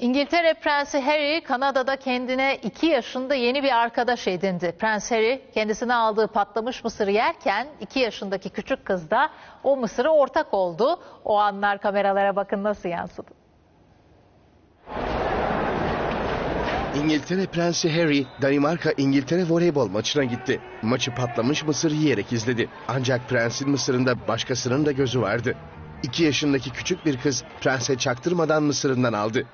İngiltere Prensi Harry Kanada'da kendine 2 yaşında yeni bir arkadaş edindi. Prens Harry kendisine aldığı patlamış mısırı yerken 2 yaşındaki küçük kız da o mısırı ortak oldu. O anlar kameralara bakın nasıl yansıdı. İngiltere Prensi Harry, Danimarka İngiltere voleybol maçına gitti. Maçı patlamış mısır yiyerek izledi. Ancak prensin mısırında başkasının da gözü vardı. 2 yaşındaki küçük bir kız prense çaktırmadan mısırından aldı.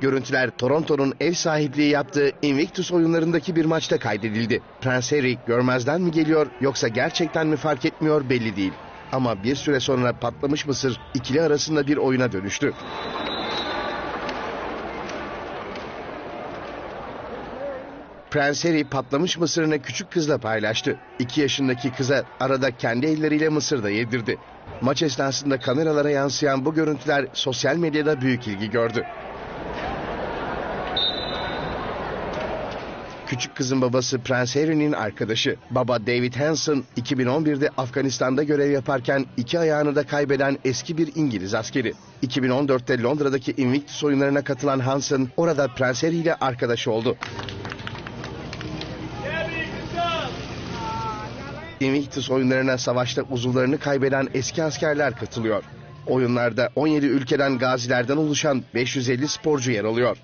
Görüntüler Toronto'nun ev sahipliği yaptığı Invictus oyunlarındaki bir maçta kaydedildi. Prens Harry görmezden mi geliyor yoksa gerçekten mi fark etmiyor belli değil. Ama bir süre sonra patlamış mısır ikili arasında bir oyuna dönüştü. Prens Harry patlamış mısırını küçük kızla paylaştı. 2 yaşındaki kıza arada kendi elleriyle mısır da yedirdi. Maç esnasında kameralara yansıyan bu görüntüler sosyal medyada büyük ilgi gördü. Küçük kızın babası Prens Harry'nin arkadaşı. Baba David Hanson 2011'de Afganistan'da görev yaparken iki ayağını da kaybeden eski bir İngiliz askeri. 2014'te Londra'daki Invictus oyunlarına katılan Hanson orada Prens Harry ile arkadaş oldu. Invictus oyunlarına savaşta uzuvlarını kaybeden eski askerler katılıyor. Oyunlarda 17 ülkeden gazilerden oluşan 550 sporcu yer alıyor.